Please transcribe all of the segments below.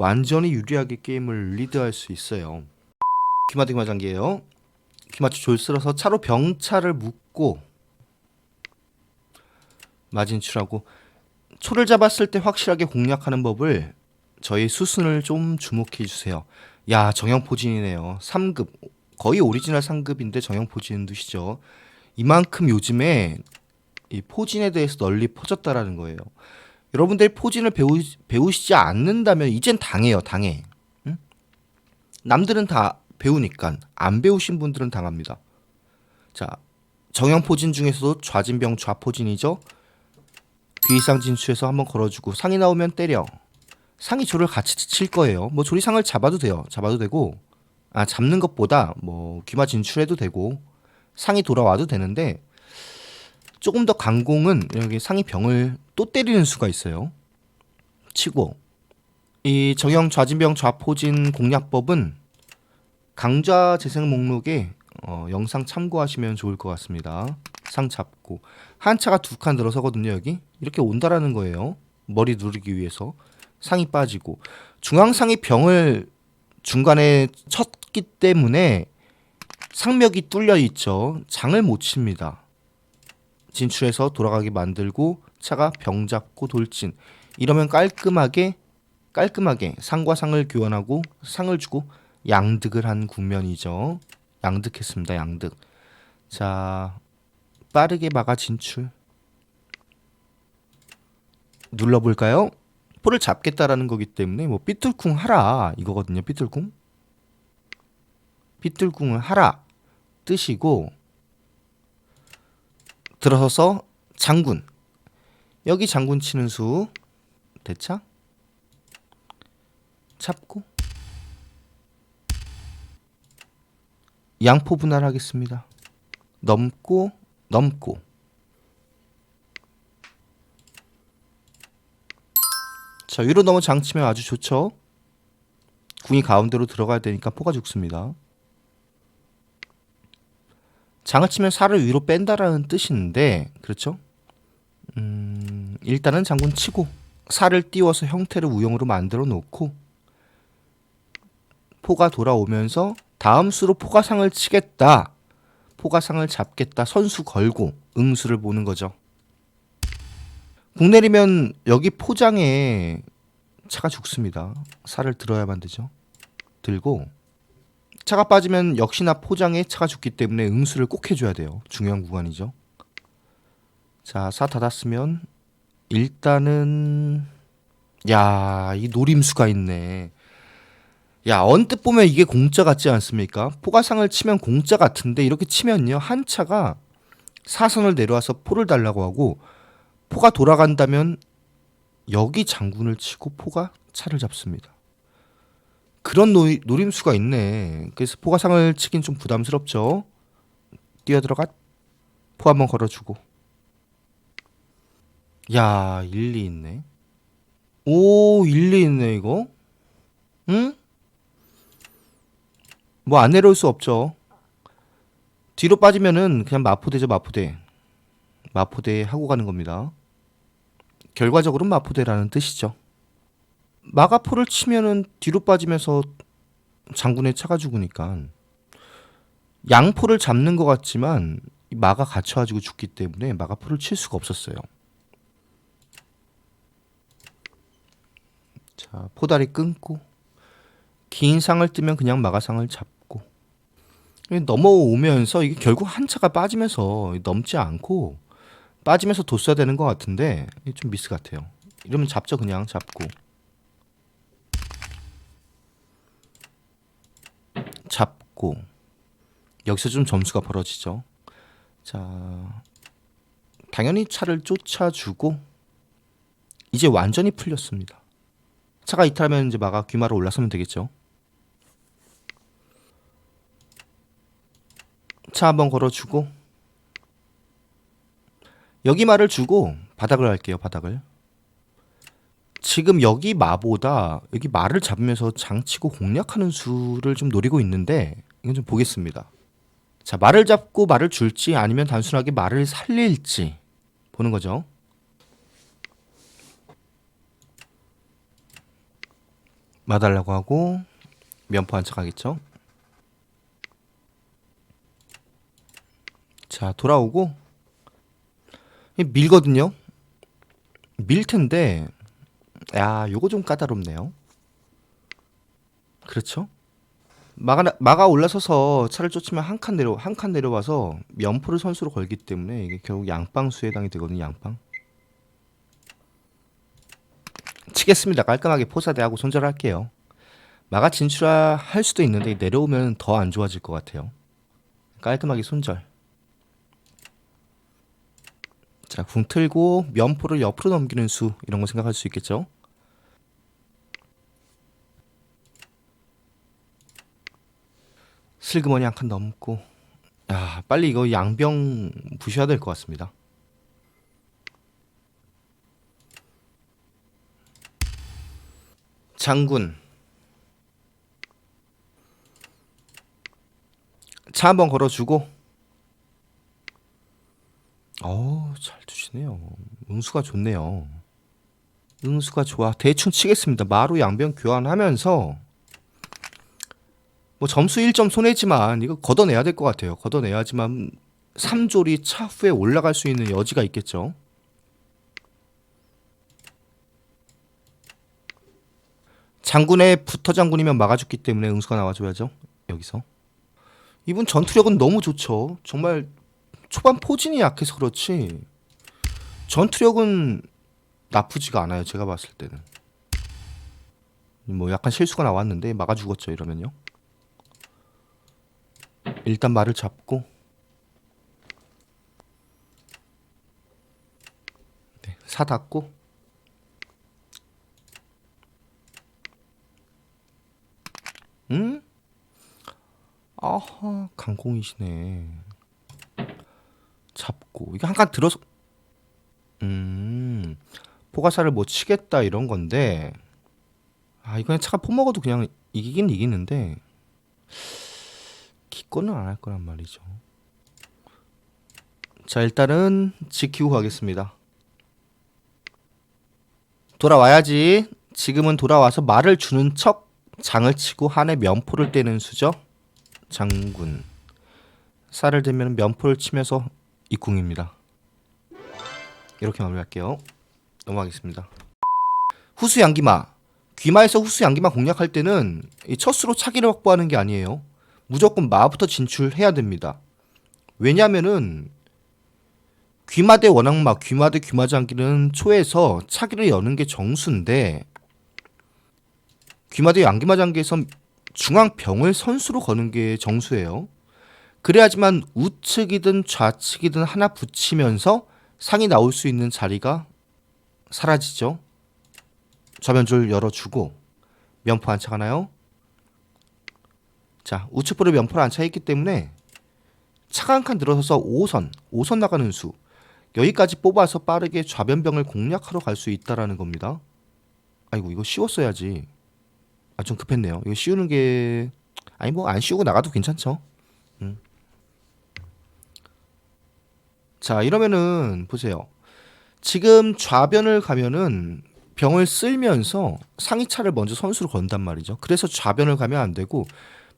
완전히 유리하게 게임을 리드할 수 있어요. 귀마등 마장기예요. 귀마초 졸슬어서 차로 병차를 묶고 마진출하고 초를 잡았을 때 확실하게 공략하는 법을 저희 수순을 좀 주목해 주세요. 야 정형포진이네요. 3급 거의 오리지널 3급인데 정형포진 두시죠. 이만큼 요즘에 이 포진에 대해서 널리 퍼졌다라는 거예요. 여러분들이 포진을 배우, 배우시지 않는다면 이젠 당해요, 당해. 응? 남들은 다 배우니까 안 배우신 분들은 당합니다. 자, 정형 포진 중에서도 좌진병 좌포진이죠. 귀 이상 진출해서 한번 걸어주고 상이 나오면 때려. 상이 조를 같이 칠 거예요. 뭐 조리상을 잡아도 돼요. 잡아도 되고 아 잡는 것보다 뭐 귀마 진출해도 되고 상이 돌아와도 되는데 조금 더 강공은 여기 상이 병을 또 때리는 수가 있어요. 치고 이 정형 좌진병 좌포진 공략법은 강좌 재생 목록에 어, 영상 참고하시면 좋을 것 같습니다. 상 잡고 한 차가 두 칸 들어서거든요 여기 이렇게 온다라는 거예요. 머리 누르기 위해서 상이 빠지고 중앙상이 병을 중간에 쳤기 때문에 상벽이 뚫려 있죠. 장을 못 칩니다. 진출해서 돌아가게 만들고 차가 병 잡고 돌진 이러면 깔끔하게 깔끔하게 상과 상을 교환하고 상을 주고 양득을 한 국면이죠. 양득했습니다. 양득. 자 빠르게 막아 진출 눌러볼까요? 포를 잡겠다라는 거기 때문에 뭐 삐뚤쿵 하라 이거거든요. 삐뚤쿵 삐뚤쿵을 하라 뜻이고 들어서서 장군 여기 장군 치는 수 대차 잡고 양포 분할하겠습니다. 넘고 넘고 자 위로 넘어 장치면 아주 좋죠. 궁이 가운데로 들어가야 되니까 포가 죽습니다. 장을 치면 살을 위로 뺀다라는 뜻인데 그렇죠? 음, 일단은 장군 치고 살을 띄워서 형태를 우영으로 만들어 놓고 포가 돌아오면서 다음 수로 포가상을 치겠다. 포가상을 잡겠다. 선수 걸고 응수를 보는 거죠. 국 내리면 여기 포장에 차가 죽습니다. 살을 들어야만 되죠. 들고 차가 빠지면 역시나 포장에 차가 죽기 때문에 응수를 꼭 해줘야 돼요. 중요한 구간이죠. 자, 사 닫았으면 일단은 야, 이 노림수가 있네. 야, 언뜻 보면 이게 공짜 같지 않습니까? 포가상을 치면 공짜 같은데 이렇게 치면요. 한 차가 사선을 내려와서 포를 달라고 하고 포가 돌아간다면 여기 장군을 치고 포가 차를 잡습니다. 그런 노, 노림수가 있네. 그래서 포가상을 치긴 좀 부담스럽죠. 뛰어 들어가 포 한번 걸어주고. 야 일리 있네. 오 일리 있네 이거. 응? 뭐 안 내려올 수 없죠. 뒤로 빠지면은 그냥 마포대죠 마포대. 마포대 하고 가는 겁니다. 결과적으로 마포대라는 뜻이죠. 마가포를 치면은 뒤로 빠지면서 장군의 차가 죽으니까 양포를 잡는 것 같지만 이 마가 갇혀가지고 죽기 때문에 마가포를 칠 수가 없었어요. 자 포다리 끊고 긴 상을 뜨면 그냥 마가상을 잡고 넘어오면서 이게 결국 한 차가 빠지면서 넘지 않고 빠지면서 뒀어야 되는 것 같은데 좀 미스 같아요. 이러면 잡죠 그냥 잡고 잡고 여기서 좀 점수가 벌어지죠. 자 당연히 차를 쫓아주고 이제 완전히 풀렸습니다. 차가 이탈하면 이제 마가 귀마로 올라서면 되겠죠. 차 한번 걸어주고 여기 말을 주고 바닥을 할게요. 바닥을. 지금 여기 마보다 여기 말을 잡으면서 장치고 공략하는 수를 좀 노리고 있는데 이건 좀 보겠습니다. 자 말을 잡고 말을 줄지 아니면 단순하게 말을 살릴지 보는 거죠. 마달라고 하고 면포 안착하겠죠. 자 돌아오고 이 밀거든요. 밀 텐데 야 요거 좀 까다롭네요. 그렇죠? 마가 마가 올라서서 차를 쫓으면 한 칸 내려 한 칸 내려와서 면포를 선수로 걸기 때문에 이게 결국 양빵수에 해당이 되거든요. 양빵. 치겠습니다. 깔끔하게 포사대하고 손절할게요. 마가 진출할 수도 있는데 내려오면 더 안 좋아질 것 같아요. 깔끔하게 손절. 자, 궁 틀고 면포를 옆으로 넘기는 수 이런 거 생각할 수 있겠죠? 슬그머니 한 칸 넘고. 야, 빨리 이거 양병 부셔야 될 것 같습니다. 장군. 차 한번 걸어주고. 어잘 두시네요. 응수가 좋네요. 응수가 좋아. 대충 치겠습니다. 마루 양병 교환하면서 뭐 점수 1점 손해지만 이거 걷어내야 될 것 같아요 걷어내야지만 3조리 차후에 올라갈 수 있는 여지가 있겠죠 장군의 부터 장군이면 막아줬기 때문에 응수가 나와줘야죠. 여기서 이분 전투력은 너무 좋죠. 정말 초반 포진이 약해서 그렇지 전투력은 나쁘지가 않아요. 제가 봤을 때는 뭐 약간 실수가 나왔는데 막아 죽었죠. 이러면요. 일단 말을 잡고. 네, 사 닫고. 응? 아하 강공이시네. 잡고. 이게 한 칸 들어서. 음 포가사를 못 치겠다 이런 건데. 아 이거는 차가 퍼먹어도 그냥 이기긴 이기는데 기권은 안할 거란 말이죠 자 일단은 지키고 가겠습니다 돌아와야지 지금은 돌아와서 말을 주는 척 장을 치고 한해 면포를 떼는 수죠. 장군. 살을 들면 면포를 치면서 입궁입니다. 이렇게 마무리할게요. 넘어가겠습니다. 후수 양기마. 귀마에서 후수 양기마 공략할 때는 이 첫수로 차기를 확보하는 게 아니에요. 무조건 마부터 진출해야 됩니다. 왜냐면은 귀마 대 원악마, 귀마 대 귀마장기는 초에서 차기를 여는 게 정수인데 귀마 대 양기마장기에서 중앙병을 선수로 거는 게 정수예요. 그래야지만 우측이든 좌측이든 하나 붙이면서 상이 나올 수 있는 자리가 사라지죠. 좌변줄 열어주고 면포 안착하나요? 자 우측부를 면포를 안착했기 때문에 차가 한 칸 들어서서 5선 5선 나가는 수 여기까지 뽑아서 빠르게 좌변병을 공략하러 갈 수 있다라는 겁니다. 아이고 이거 쉬웠어야지. 아 좀 급했네요. 이거 씌우는 게 아니 뭐 안 씌우고 나가도 괜찮죠. 음. 자 이러면은 보세요. 지금 좌변을 가면은 병을 쓸면서 상위차를 먼저 선수로 건단 말이죠. 그래서 좌변을 가면 안 되고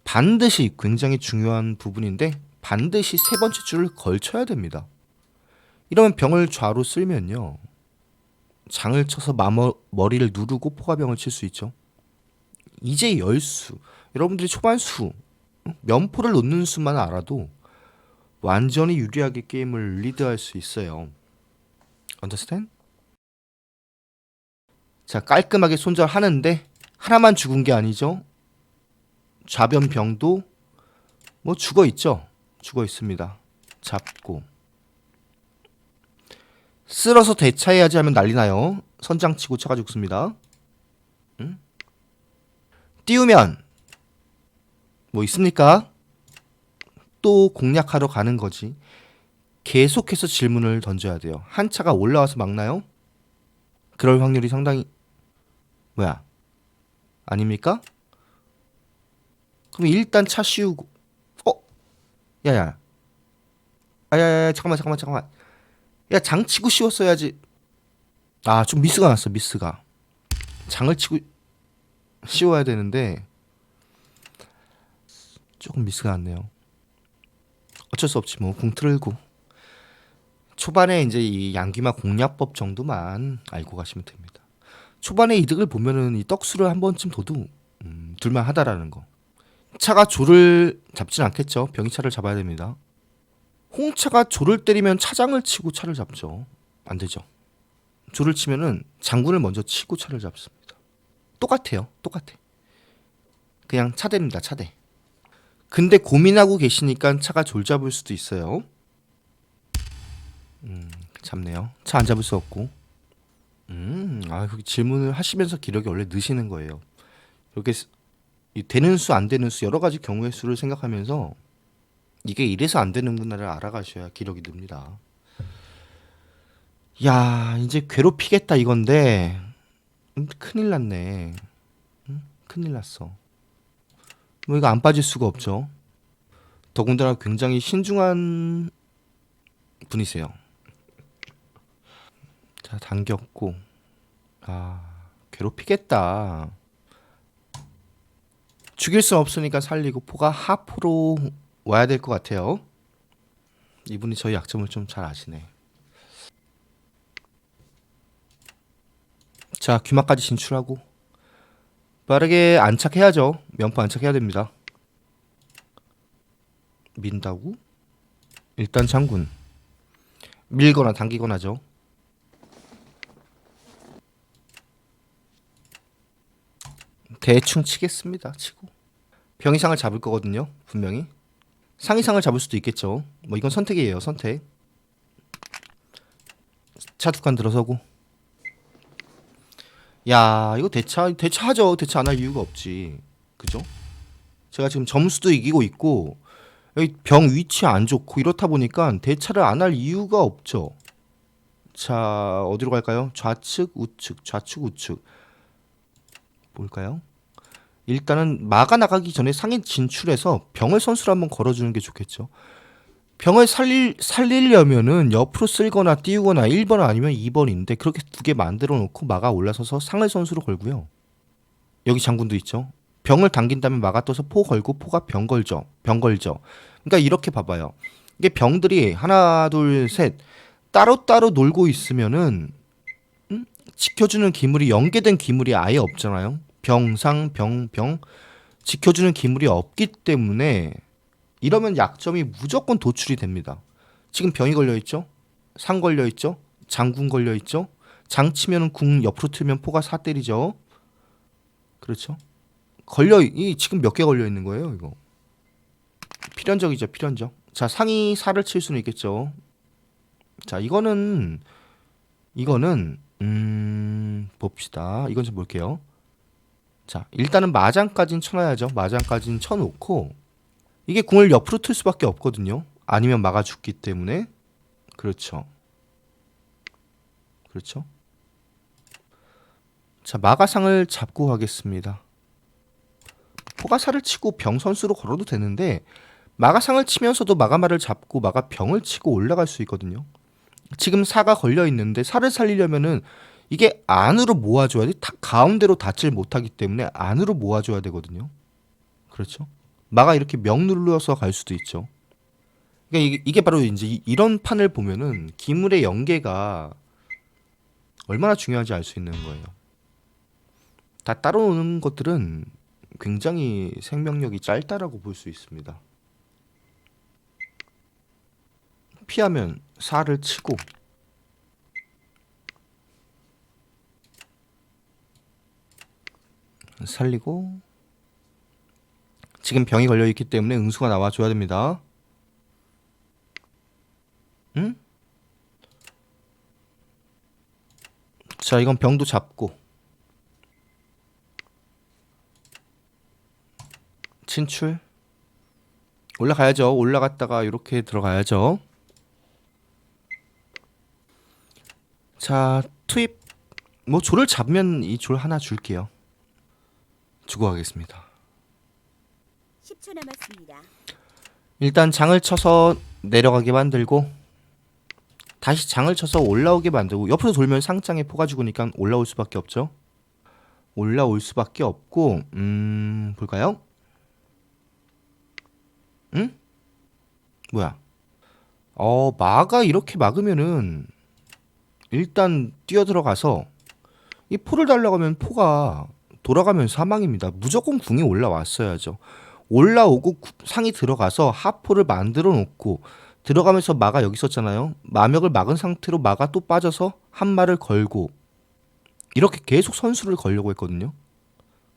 반드시 굉장히 중요한 부분인데 반드시 세 번째 줄을 걸쳐야 됩니다. 이러면 병을 좌로 쓸면요. 장을 쳐서 마머, 머리를 누르고 포가병을 칠 수 있죠. 이제 열수. 여러분들이 초반수, 면포를 놓는 수만 알아도 완전히 유리하게 게임을 리드할 수 있어요. 언더스탠? 자, 깔끔하게 손절하는데 하나만 죽은 게 아니죠. 좌변병도 뭐 죽어 있죠. 죽어 있습니다. 잡고 쓸어서 대차해야지 하면 난리 나요. 선장 치고 차가 죽습니다. 응? 띄우면 뭐 있습니까? 또 공략하러 가는 거지. 계속해서 질문을 던져야 돼요. 한 차가 올라와서 막나요? 그럴 확률이 상당히 뭐야? 아닙니까? 그럼 일단 차 씌우고 어? 야야 아야야 잠깐만 잠깐만 잠깐만 야 장 치고 씌웠어야지 아 좀 미스가 났어 미스가 장을 치고 씌워야 되는데 조금 미스가 났네요. 어쩔 수 없지 뭐궁 틀고 초반에 이제 이 양귀마 공략법 정도만 알고 가시면 됩니다. 초반에 이득을 보면은 이 떡수를 한 번쯤 둬도 음, 둘만 하다라는 거. 차가 조를 잡진 않겠죠. 병이 차를 잡아야 됩니다. 홍차가 조를 때리면 차장을 치고 차를 잡죠. 안 되죠. 조를 치면은 장군을 먼저 치고 차를 잡습니다. 똑같아요. 똑같아. 그냥 차대입니다. 차대. 근데 고민하고 계시니까 차가 졸 잡을 수도 있어요. 음, 잡네요. 차 안 잡을 수 없고. 음, 아, 그 질문을 하시면서 기력이 원래 느시는 거예요. 이렇게 되는 수, 안 되는 수 여러 가지 경우의 수를 생각하면서 이게 이래서 안 되는구나를 알아가셔야 기력이 늡니다. 야, 이제 괴롭히겠다 이건데 음, 큰일 났네. 음, 큰일 났어. 뭐 이거 안 빠질 수가 없죠. 더군다나 굉장히 신중한 분이세요. 자, 당겼고. 아, 괴롭히겠다. 죽일 수 없으니까 살리고 포가 하프로 와야 될 것 같아요. 이분이 저희 약점을 좀 잘 아시네. 자, 귀마까지 진출하고 빠르게 안착해야죠. 면포 안착해야 됩니다. 민다고? 일단 장군. 밀거나 당기거나죠. 대충 치겠습니다. 치고 병이상을 잡을 거거든요. 분명히 상이상을 잡을 수도 있겠죠. 뭐 이건 선택이에요. 선택. 차두칸 들어서고. 야 이거 대차 대차하죠. 대차 안 할 이유가 없지. 그죠? 제가 지금 점수도 이기고 있고 병 위치 안 좋고 이렇다 보니까 대차를 안 할 이유가 없죠. 자 어디로 갈까요? 좌측 우측 좌측 우측 볼까요? 일단은 막아 나가기 전에 상인 진출해서 병을 선수로 한번 걸어주는 게 좋겠죠. 병을 살릴 살리려면은 옆으로 쓸거나 띄우거나 1번 아니면 2번인데 그렇게 두 개 만들어 놓고 막아 올라서서 상을 선수로 걸고요. 여기 장군도 있죠. 병을 당긴 다음에 막아 떠서 포 걸고 포가 병 걸죠. 병 걸죠. 그러니까 이렇게 봐봐요. 이게 병들이 하나 둘 셋 따로따로 놀고 있으면은 음? 지켜주는 기물이 연계된 기물이 아예 없잖아요. 병상 병병 지켜주는 기물이 없기 때문에 이러면 약점이 무조건 도출이 됩니다. 지금 병이 걸려 있죠? 상 걸려 있죠? 장군 걸려 있죠? 장 치면은 궁 옆으로 틀면 포가 사 때리죠. 그렇죠? 걸려 이 지금 몇 개 걸려 있는 거예요, 이거. 필연적이죠, 필연적. 자, 상이 사를 칠 수는 있겠죠. 자, 이거는 이거는 음 봅시다. 이건 좀 볼게요. 자, 일단은 마장까지는 쳐놔야죠. 마장까지는 쳐놓고 이게 궁을 옆으로 틀 수밖에 없거든요. 아니면 막아 죽기 때문에 그렇죠. 그렇죠. 자, 마가상을 잡고 가겠습니다. 포가사를 치고 병 선수로 걸어도 되는데 마가상을 치면서도 마가마를 잡고 마가병을 치고 올라갈 수 있거든요. 지금 사가 걸려 있는데 사를 살리려면은 이게 안으로 모아줘야 돼. 다 가운데로 닿질 못하기 때문에 안으로 모아줘야 되거든요. 그렇죠? 마가 이렇게 명 눌러서 갈 수도 있죠. 그러니까 이게, 이게 바로 이제 이- 이런 판을 보면은 기물의 연계가 얼마나 중요한지 알 수 있는 거예요. 다 따로 노는 것들은 굉장히 생명력이 짧다라고 볼 수 있습니다. 피하면 살을 치고 살리고 지금 병이 걸려 있기 때문에 응수가 나와 줘야 됩니다. 응? 자, 이건 병도 잡고 진출 올라가야죠. 올라갔다가 이렇게 들어가야죠. 자, 투입 뭐 조를 잡으면 이졸 하나 줄게요. 주고 가겠습니다. 10초 남았습니다. 일단 장을 쳐서 내려가게 만들고 다시 장을 쳐서 올라오게 만들고 옆으로 돌면 상장에 포가 죽으니까 올라올 수밖에 없죠. 올라올 수밖에 없고 음 볼까요? 응? 뭐야? 어 마가 이렇게 막으면은 일단 뛰어 들어가서 이 포를 달라고 하면 포가 돌아가면 사망입니다. 무조건 궁이 올라왔어야죠. 올라오고 구- 상이 들어가서 하포를 만들어 놓고 들어가면서 마가 여기 있었잖아요. 마명을 막은 상태로 마가 또 빠져서 한 마를 걸고 이렇게 계속 선수를 걸려고 했거든요.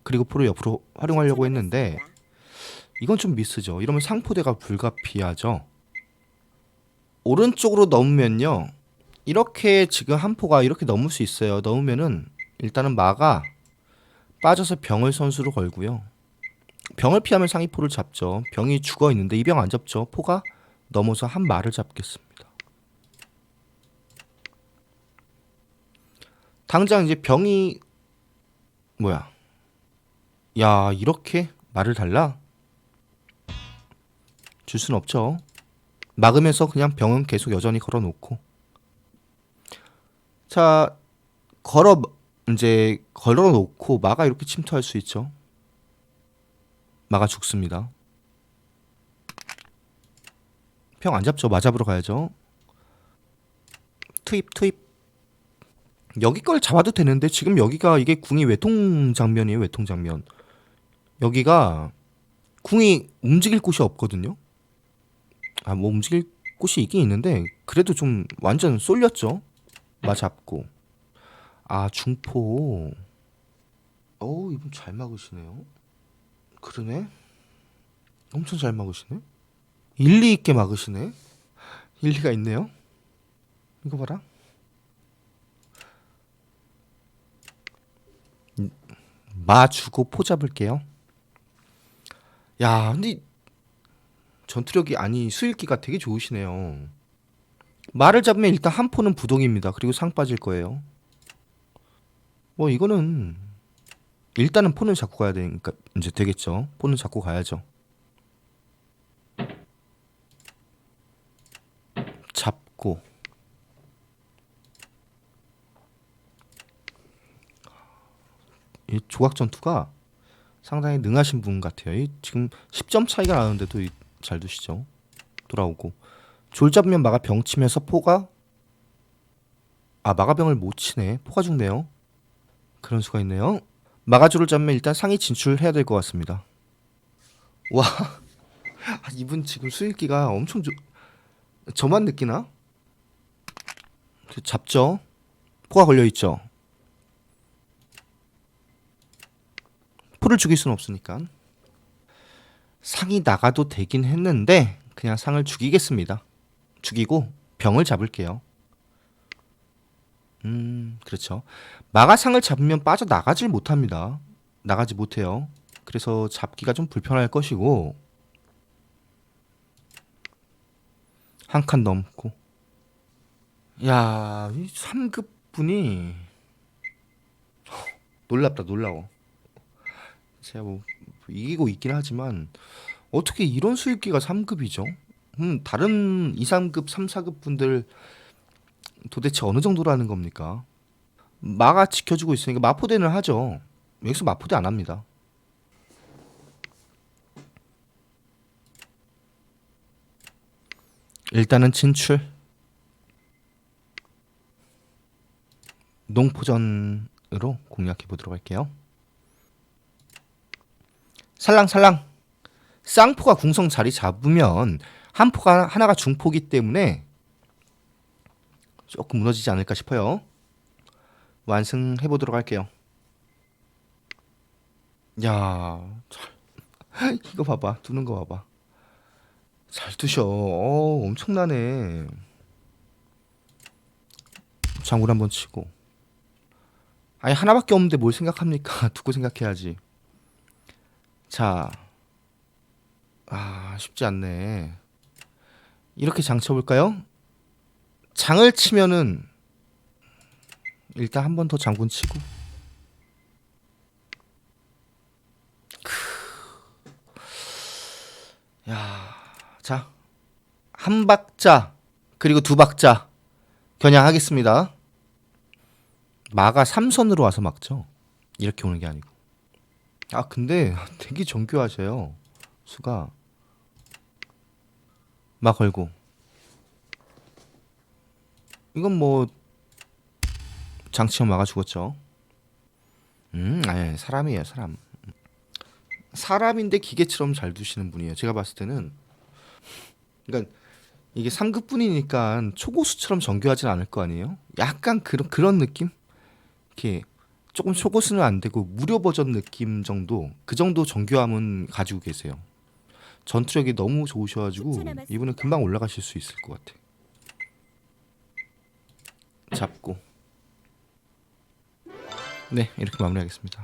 그리고 포를 옆으로 활용하려고 했는데 이건 좀 미스죠. 이러면 상포대가 불가피하죠. 오른쪽으로 넘으면요. 이렇게 지금 한 포가 이렇게 넘을 수 있어요. 넘으면은 일단은 마가 빠져서 병을 선수로 걸고요. 병을 피하면 상위 포를 잡죠. 병이 죽어 있는데 이 병 안 잡죠. 포가 넘어서 한 마를 잡겠습니다. 당장 이제 병이 뭐야? 야 이렇게 말을 달라? 줄 순 없죠. 막으면서 그냥 병은 계속 여전히 걸어놓고 자 걸어 이제 걸어놓고 마가 이렇게 침투할 수 있죠. 마가 죽습니다. 병안 잡죠. 마 잡으러 가야죠. 투입 투입 여기 걸 잡아도 되는데 지금 여기가 이게 궁이 외통 장면이에요. 외통 장면. 여기가 궁이 움직일 곳이 없거든요. 아 뭐 움직일 곳이 있긴 있는데 그래도 좀 완전 쏠렸죠. 마 잡고. 아 중포. 어우 이분 잘 막으시네요. 그러네. 엄청 잘 막으시네. 일리 있게 막으시네. 일리가 있네요. 이거 봐라. 음, 마 주고 포 잡을게요. 야, 근데 전투력이 아니 수일기가 되게 좋으시네요. 말을 잡으면 일단 한 포는 부동입니다. 그리고 상 빠질 거예요. 뭐 이거는 일단은 포는 잡고 가야 되니까 이제 되겠죠. 포는 잡고 가야죠. 잡고 이 조각 전투가 상당히 능하신 분 같아요. 이 지금 10점 차이가 나는데도 이- 잘 두시죠. 돌아오고 졸 잡으면 마가 병 치면서 포가 아 마가병을 못 치네. 포가 죽네요. 그런 수가 있네요. 마가조를 잡으면 일단 상위 진출해야 될 것 같습니다. 와 아, 이분 지금 수익기가 엄청 좋... 저만 느끼나? 그 잡죠. 포가 걸려 있죠. 포를 죽일 수는 없으니까 상이 나가도 되긴 했는데 그냥 상을 죽이겠습니다. 죽이고 병을 잡을게요. 음 그렇죠. 마가 상을 잡으면 빠져 나가질 못합니다. 나가지 못해요. 그래서 잡기가 좀 불편할 것이고 한 칸 넘고 야, 이 3급 분이 놀랍다, 놀라워. 제가 뭐 이기고 있긴 하지만 어떻게 이런 수익기가 3급이죠? 음, 다른 2, 3급, 3, 4급 분들 도대체 어느 정도라는 겁니까? 마가 지켜주고 있으니까 마포대는 하죠. 여기서 마포대 안 합니다. 일단은 진출. 농포전으로 공략해 보도록 할게요. 살랑살랑. 쌍포가 궁성 자리 잡으면 한 포가 하나가 중포기 때문에 조금 무너지지 않을까 싶어요. 완승해 보도록 할게요. 야, 잘- 이거 봐봐, 두는 거 봐봐. 잘 두셔. 어, 엄청나네. 장군 한번 치고. 아니 하나밖에 없는데 뭘 생각합니까? 두고 생각해야지. 자, 아 쉽지 않네. 이렇게 장 쳐볼까요? 장을 치면은 일단 한 번 더 장군 치고. 크. 야, 자, 한 박자 그리고 두 박자 겨냥하겠습니다. 마가 삼선으로 와서 막죠. 이렇게 오는 게 아니고. 아 근데 되게 정교하세요. 수가 막 걸고. 이건 뭐 장치형 막아 죽었죠. 음, 아니 사람이에요 사람. 사람인데 기계처럼 잘 두시는 분이에요. 제가 봤을 때는 그러니까 이게 3급 분이니까 초고수처럼 정교하진 않을 거 아니에요? 약간 그런 그런 느낌? 이렇게 조금 초고수는 안 되고 무료 버전 느낌 정도 그 정도 정교함은 가지고 계세요. 전투력이 너무 좋으셔가지고 10초 남았습니다. 이분은 금방 올라가실 수 있을 것 같아. 잡고 네 이렇게 마무리하겠습니다.